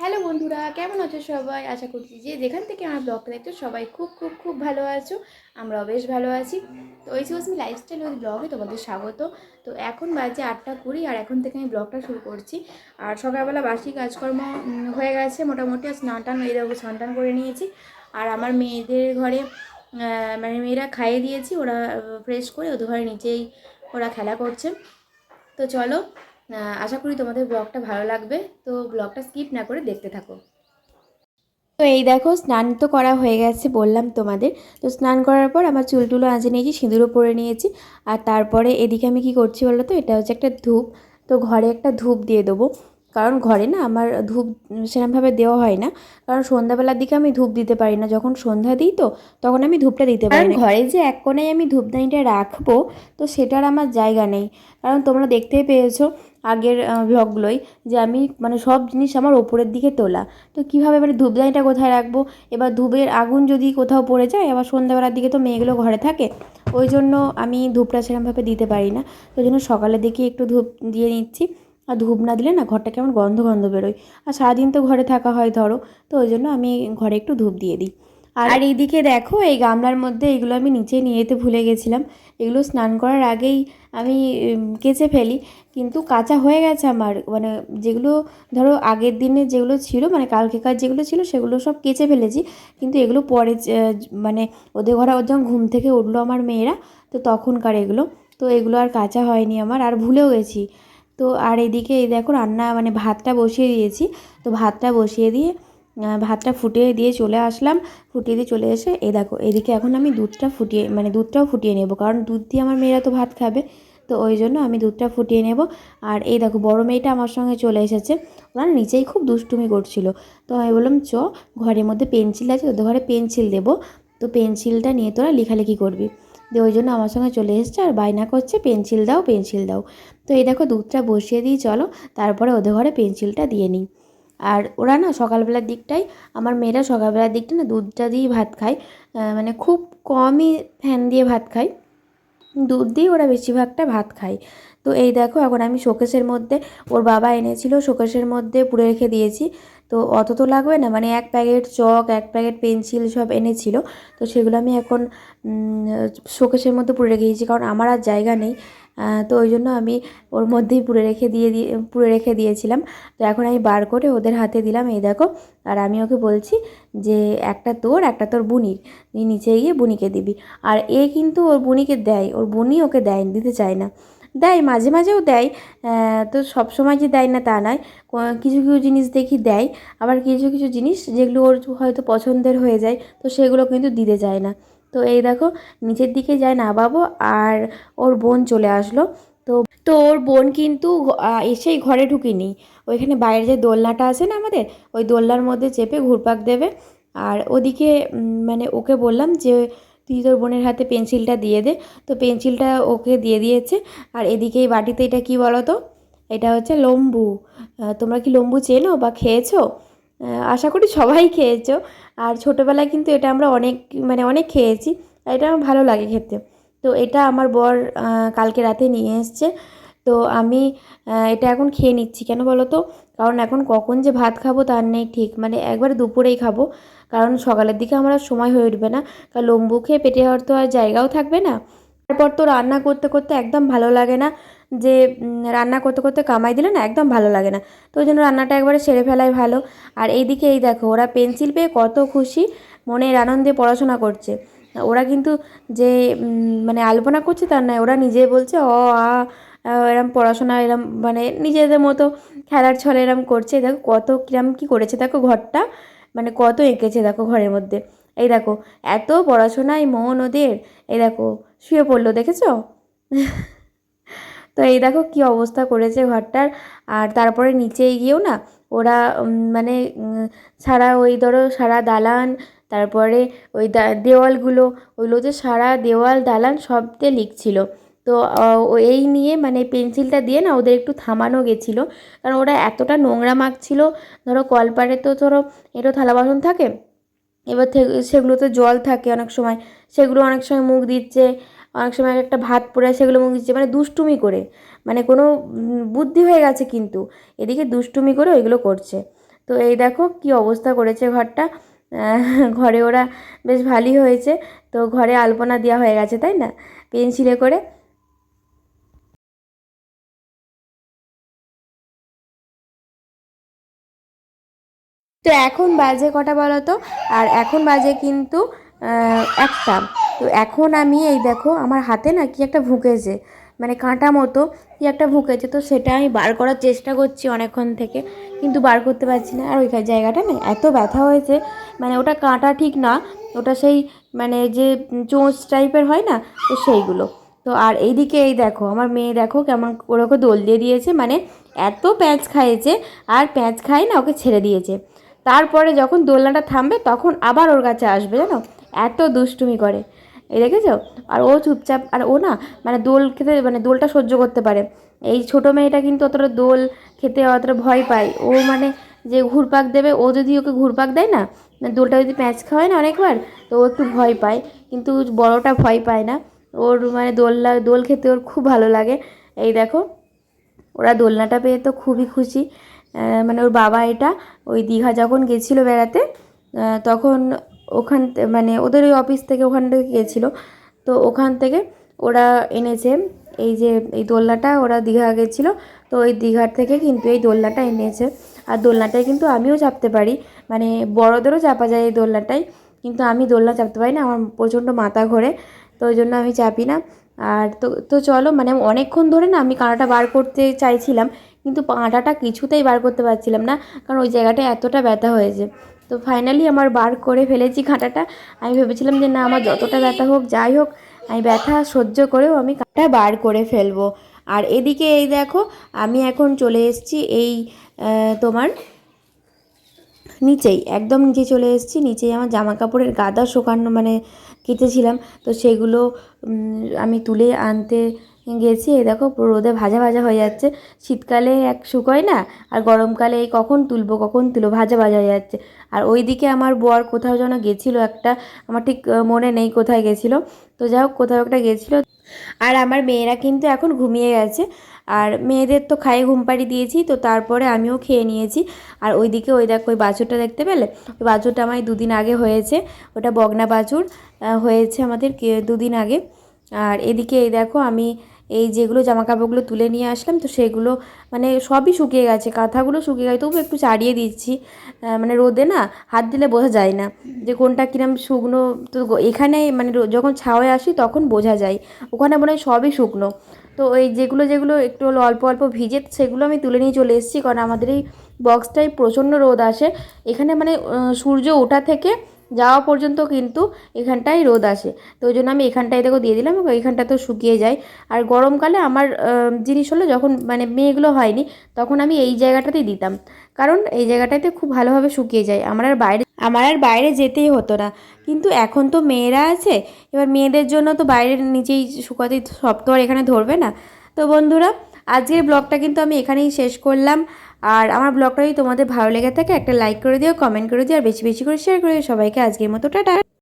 Hello বন্ধুরা, কেমন আছো সবাই? আশা করছি যে যেখান থেকে আমার ব্লগটা দেখছ সবাই খুব খুব খুব ভালো আছো। আমরাও বেশ ভালো আছি। তো ওই সুস্মি লাইফস্টাইল ওই ব্লগে তোমাদের স্বাগত। তো এখন বাজে আটটা কুড়ি, আর এখন থেকে আমি ব্লগটা শুরু করছি। আর সকালবেলা বাসি কাজকর্ম হয়ে গেছে মোটামুটি। আর স্নান টান এই দেখো, স্নান টান করে নিয়েছি। আর আমার মেয়েদের ঘরে মানে মেয়েরা খাইয়ে দিয়েছি। ওরা ফ্রেশ করে ওদের ঘরে নিচেই ওরা খেলা করছে। তো চলো আশা করি তোমাদের ব্লগটা ভালো লাগবে তো ব্লগটা স্কিপ না করে দেখতে থাকো। তো এই দেখো স্নান তো করা হয়ে গেছে বললাম তোমাদের। তো স্নান করার পর আমার চুল টুলো আঁচে নিয়েছি সিঁদুরও পরে নিয়েছি। আর তারপরে এদিকে আমি কি করছি বলো তো? এটা হচ্ছে একটা ধূপ। তো ঘরে একটা ধূপ দিয়ে দেবো। কারণ ঘরে না আমার ধূপ সেরকমভাবে দেওয়া হয় না। কারণ সন্ধ্যাবেলার দিকে আমি ধূপ দিতে পারি না। যখন সন্ধ্যা দিই তো তখন আমি ধূপটা দিতে পারি না। ঘরে যে এক কোণে আমি ধূপদানিটা রাখব তো সেটার আমার জায়গা নেই। কারণ তোমরা দেখতেই পেয়েছ আগের ব্লগগুলোই যে আমি মানে সব জিনিস আমার ওপরের দিকে তোলা। তো কীভাবে মানে ধূপদানিটা কোথায় রাখব? এবার ধূপের আগুন যদি কোথাও পড়ে যায়, আবার সন্ধ্যাবেলার দিকে তো মেয়েগুলো ঘরে থাকে, ওই জন্য আমি ধূপটা সেরকমভাবে দিতে পারি না। তো জন্য সকালের দিকে একটু ধূপ দিয়ে নিচ্ছি। আর ধূপ না দিলে না ঘরটা কেমন গন্ধ গন্ধ বেরোয়। আর সারাদিন তো ঘরে থাকা হয় ধরো, তো ওই জন্য আমি ঘরে একটু ধূপ দিয়ে দিই। আর এইদিকে দেখো, এই গামলার মধ্যে এগুলো আমি নিচে নিয়ে যেতে ভুলে গেছিলাম। এগুলো স্নান করার আগেই আমি কেচে ফেলি। কিন্তু কাঁচা হয়ে গেছে আমার। মানে যেগুলো ধরো আগের দিনে যেগুলো ছিল মানে কালকেকার যেগুলো ছিল, সেগুলো সব কেচে ফেলেছি। কিন্তু এগুলো পরে মানে ওদের ঘরে ওর যখন ঘুম থেকে উঠল আমার মেয়েরা, তো তখনকার এগুলো। তো এগুলো আর কাঁচা হয়নি আমার, আর ভুলেও গেছি। তো আর এদিকে এই দেখো রান্না মানে ভাতটা বসিয়ে দিয়েছি। তো ভাতটা বসিয়ে দিয়ে ভাতটা ফুটিয়ে দিয়ে চলে আসলাম। ফুটিয়ে দিয়ে চলে এসে এই দেখো, এদিকে এখন আমি দুধটা ফুটিয়ে মানে দুধটাও ফুটিয়ে নেব, কারণ দুধ দিয়ে আমার মেয়েরা তো ভাত খাবে। তো ওই জন্য আমি দুধটা ফুটিয়ে নেব। আর এই দেখো, বড় মেয়েটা আমার সঙ্গে চলে এসেছে। ওরা নিচেই খুব দুষ্টুমি করছিল। তো আমি বললাম, চ, ঘরের মধ্যে পেন্সিল আছে, তোদের ঘরে পেন্সিল দেবো। তো পেন্সিলটা নিয়ে তোরা লেখালেখি করবি। দিয়ে ওই জন্য আমার সঙ্গে চলে এসেছে, আর বায়না করছে, পেন্সিল দাও পেন্সিল দাও। তো এই দেখো, দুধটা বসিয়ে দিই, চলো। তারপরে ওদের ঘরে পেন্সিলটা দিয়ে নিই। আর ওরা না সকালবেলার দিকটাই, আমার মেয়েরা সকালবেলার দিকটা না দুধটা দিয়েই ভাত খায়। মানে খুব কমই ফ্যান দিয়ে ভাত খায়। দুধ দিয়ে ওরা বেশিরভাগটা ভাত খায়। তো এই দেখো, এখন আমি শোকেসের মধ্যে, ওর বাবা এনেছিল শোকেসের মধ্যে পুড়ে রেখে দিয়েছি। তো অত তো লাগবে না মানে এক প্যাকেট চক, এক প্যাকেট পেন্সিল সব এনেছিল। তো সেগুলো আমি এখন শোকেসের মধ্যে পুড়ে রেখে দিয়েছি, কারণ আমার আর জায়গা নেই। তো ওই জন্য আমি ওর মধ্যেই পুড়ে রেখে দিয়ে দিয়ে, পুড়ে রেখে দিয়েছিলাম। তো এখন আমি বার করে ওদের হাতে দিলাম, এই দেখো। আর আমি ওকে বলছি যে, একটা তোর একটা তোর বুনির। তুই নিচে গিয়ে বুনিকে দিবি। আর এ কিন্তু ওর বুনিকে দেয়, ওর বুনি ওকে দেয় দিতে চায় না। দেয়, মাঝে মাঝেও দেয়। তো সব সময় যে দেয় না তা নয়। কিছু কিছু জিনিস দেখি দেয়। আবার কিছু কিছু জিনিস যেগুলো ওর হয়তো পছন্দের হয়ে যায়, তো সেগুলো কিন্তু দিতে চায় না। তো এই দেখো, নিচের দিকে যায় না বাবু, আর ওর বোন চলে আসলো। তো তো ওর বোন কিন্তু এসেই ঘরে ঢুকিনি। ওইখানে বাইরে যে দোলনাটা আছে না আমাদের, ওই দোলনার মধ্যে চেপে ঘুরপাক দেবে। আর ওদিকে মানে ওকে বললাম যে, তুই তোর বোনের হাতে পেন্সিলটা দিয়ে দে। তো পেন্সিলটা ওকে দিয়ে দিয়েছে। আর এদিকে এই বাটিতে এটা কি বলো তো এটা হচ্ছে লম্বু। তোমরা কি লম্বু চেনো বা খেয়েছো? আশা করি সবাই খেয়েছো। আর ছোটোবেলায় কিন্তু এটা আমরা অনেক মানে অনেক খেয়েছি, আর এটা আমার ভালো লাগে খেতে। তো এটা আমার বর কালকে রাতে নিয়ে এসছে। তো আমি এটা এখন খেয়ে নিচ্ছি। কেন বলো তো? কারণ এখন কখন যে ভাত খাব তার নেই ঠিক। মানে একবার দুপুরেই খাব। কারণ সকালের দিকে আমার সময় হয়ে উঠবে না। কারণ লম্বু খেয়ে পেটে হওয়ার তো আর জায়গাও থাকবে না। তারপর তো রান্না করতে করতে একদম ভালো লাগে না। যে রান্না করতে করতে কামাই দিলে না একদম ভালো লাগে না। তো ওই জন্য রান্নাটা একবারে সেরে ফেলাই ভালো। আর এইদিকে এই দেখো, ওরা পেন্সিল পেয়ে কত খুশি মনের আনন্দে পড়াশোনা করছে। ওরা কিন্তু যে মানে আলপনা করছে তার নয়, ওরা নিজে বলছে, অ আ, এরম পড়াশোনা, এরম মানে নিজেদের মতো খেলার ছলে এরম করছে। দেখো কত কিরম কি করেছে, দেখো ঘরটা মানে কত এঁকেছে দেখো ঘরের মধ্যে। এই দেখো, এত পড়াশোনায় মন ওদের, এই দেখো, শুয়ে পড়ল, দেখেছ? তো এই দেখো কি অবস্থা করেছে ঘরটার। আর তারপরে নিচে গিয়েও না ওরা মানে সারা ওই ধরো সারা দালান, তারপরে ওই দেওয়ালগুলো, ওইগুলো যে সারা দেওয়াল, দালান সবতে লিখছিল। তো এই নিয়ে মানে পেন্সিলটা দিয়ে না ওদের একটু থামানো গেছিল। কারণ ওরা এতটা নোংরা মাখছিল, ধরো কলপারে তো ধরো এটো থালা বাসন থাকে, এবার সেগুলোতে জল থাকে অনেক সময়, সেগুলো অনেক সময় মুখ দিচ্ছে অনেক সময় একটা ভাত পড়ে সেগুলো মুখ দিচ্ছে মানে দুষ্টুমি করে। মানে কোনো বুদ্ধি হয়ে গেছে কিন্তু, এদিকে দুষ্টুমি করে ওইগুলো করছে। তো এই দেখো কি অবস্থা করেছে ঘরটা। ঘরে ওরা বেশ ভালোই হয়েছে। তো ঘরে আলপনা দেওয়া হয়ে গেছে, তাই না? পেন্সিলে করে। তো এখন বাজে কটা বলো তো আর এখন বাজে কিন্তু একটা। তো এখন আমি এই দেখো, আমার হাতে না কি একটা ভুকেছে মানে কাঁটা মতো কি একটা ভুকেছে তো সেটা আমি বার করার চেষ্টা করছি অনেকক্ষণ থেকে, কিন্তু বার করতে পারছি না। আর ওই জায়গাটা না এত ব্যথা হয়েছে। মানে ওটা কাঁটা ঠিক না, ওটা সেই মানে যে চোঁচ টাইপের হয় না, তো সেইগুলো। তো আর এইদিকে এই দেখো, আমার মেয়ে দেখো কেমন ওর ওকে দোল দিয়ে দিয়েছে। মানে এত প্যাঁচ খাইয়েছে, আর প্যাঁচ খাই না ওকে ছেড়ে দিয়েছে। তারপরে যখন দোলনাটা থামবে, তখন আবার ওর কাছে আসবে, জানো? এত দুষ্টুমি করে। এই দেখেছ? আর ও চুপচাপ, আর ও না মানে দোল খেতে মানে দোলটা সহ্য করতে পারে। এই ছোটো মেয়েটা কিন্তু অতটা দোল খেতে অতটা ভয় পায়। ও মানে যে ঘুরপাক দেবে, ও যদি ওকে ঘুরপাক দেয় না, দোলটা যদি প্যাঁচ খাওয়ায় না অনেকবার, তো ও একটু ভয় পায়। কিন্তু বড়টা ভয় পায় না। ওর মানে দোলনা দোল খেতে ওর খুব ভালো লাগে। এই দেখো, ওরা দোলনাটা পেয়ে তো খুবই খুশি। মানে ওর বাবা এটা, ওই দীঘা যখন গেছিল বেড়াতে তখন ওখান মানে ওদের ওই অফিস থেকে ওখান থেকে গিয়েছিল। তো ওখান থেকে ওরা এনেছে এই যে, এই দোলনাটা ওরা দীঘা গেছিল। তো ওই দীঘার থেকে কিন্তু এই দোলনাটা এনেছে। আর দোলনাটায় কিন্তু আমিও চাপতে পারি। মানে বড়দেরও চাপা যায় এই দোলনাটায়। কিন্তু আমি দোলনা চাপতে পারি না, আমার প্রচণ্ড মাথা ঘোরে। তো ওই জন্য আমি চাপি না। আর তো তো চলো মানে অনেকক্ষণ ধরে না আমি কাঁটাটা বার করতে চাইছিলাম। কিন্তু কাঁটাটা কিছুতেই বার করতে পারছিলাম না। কারণ ওই জায়গাটা এতটা ব্যথা হয়েছে। তো ফাইনালি আমার বার করে ফেলেছি কাঁটাটা আমি ভেবেছিলাম যে, না, আমার যতটা ব্যথা হোক, যাই হোক, আমি ব্যথা সহ্য করেও আমি কাঁটা বার করে ফেলব। আর এদিকে এই দেখো, আমি এখন চলে এসেছি এই তোমার নিচেই, একদম নিচে চলে এসেছি, নিচেই আমার জামা কাপড়ের গাদা শুকানো মানে কেটেছিলাম। তো সেগুলো আমি তুলে আনতে গেছি, এই দেখো রোদে ভাজা ভাজা হয়ে যাচ্ছে। শীতকালে এক শুকোয় না? আর গরমকালে এই কখন তুলবো কখন তুলবো ভাজা ভাজা হয়ে যাচ্ছে। আর ওইদিকে আমার বর কোথাও যেন গেছিল একটা, আমার ঠিক মনে নেই কোথায় গেছিল। তো যাই হোক, কোথাও একটা গেছিল। আর আমার মেয়েরা কিন্তু এখন ঘুমিয়ে গেছে। আর মেয়েদের তো খাইয়ে ঘুম পাড়ি দিয়েছি, তো তারপরে আমিও খেয়ে নিয়েছি। আর ওইদিকে ওই দেখো, ওই বাছুরটা দেখতে পেলে? ওই বাছুরটা আমার দুদিন আগে হয়েছে। ওটা বগনা বাছুর হয়েছে আমাদের দুদিন আগে। আর এদিকে এই দেখো, আমি এই যেগুলো জামা কাপড়গুলো তুলে নিয়ে আসলাম, তো সেগুলো মানে সবই শুকিয়ে গেছে, কাঁথাগুলো শুকিয়ে গেছে তবু একটু চাড়িয়ে দিচ্ছি। মানে রোদে না হাত দিলে বোঝা যায় না যে কোনটা কিরম শুকনো। তো এখানে মানে যখন ছাওয়ে আসি তখন বোঝা যায়, ওখানে মনে হয় সবই শুকনো। তো এই যেগুলো যেগুলো একটু হলো অল্প অল্প ভিজে, সেগুলো আমি তুলে নিয়ে চলে এসেছি, কারণ আমাদের এই বক্সটায় প্রচণ্ড রোদ আসে। এখানে মানে সূর্য ওঠা থেকে যাওয়া পর্যন্ত কিন্তু এখানটায় রোদ আসে। তো ওই জন্য আমি এখানটায় দেখো দিয়ে দিলাম এইখানটা তো শুকিয়ে যায়। আর গরমকালে আমার জিনিস হলো যখন মানে মেয়েগুলো হয়নি, তখন আমি এই জায়গাটাতেই দিতাম। কারণ এই জায়গাটাতে খুব ভালোভাবে শুকিয়ে যায়। আমার আর বাইরে, আমার আর বাইরে যেতেই হতো না। কিন্তু এখন তো মেয়েরা আছে, এবার মেয়েদের জন্য তো বাইরের নিচেই শুকাতেই সব তো আর এখানে ধরবে না। তো বন্ধুরা, আজকের ব্লগটা কিন্তু আমি এখানেই শেষ করলাম। আর আমার ব্লগটা যদি তোমাদের ভালো লেগে থাকে, একটা লাইক করে দিও কমেন্ট করে দিও, আর বেশি বেশি করে শেয়ার করে দিও। সবাইকে আজকের মতো, টাটা।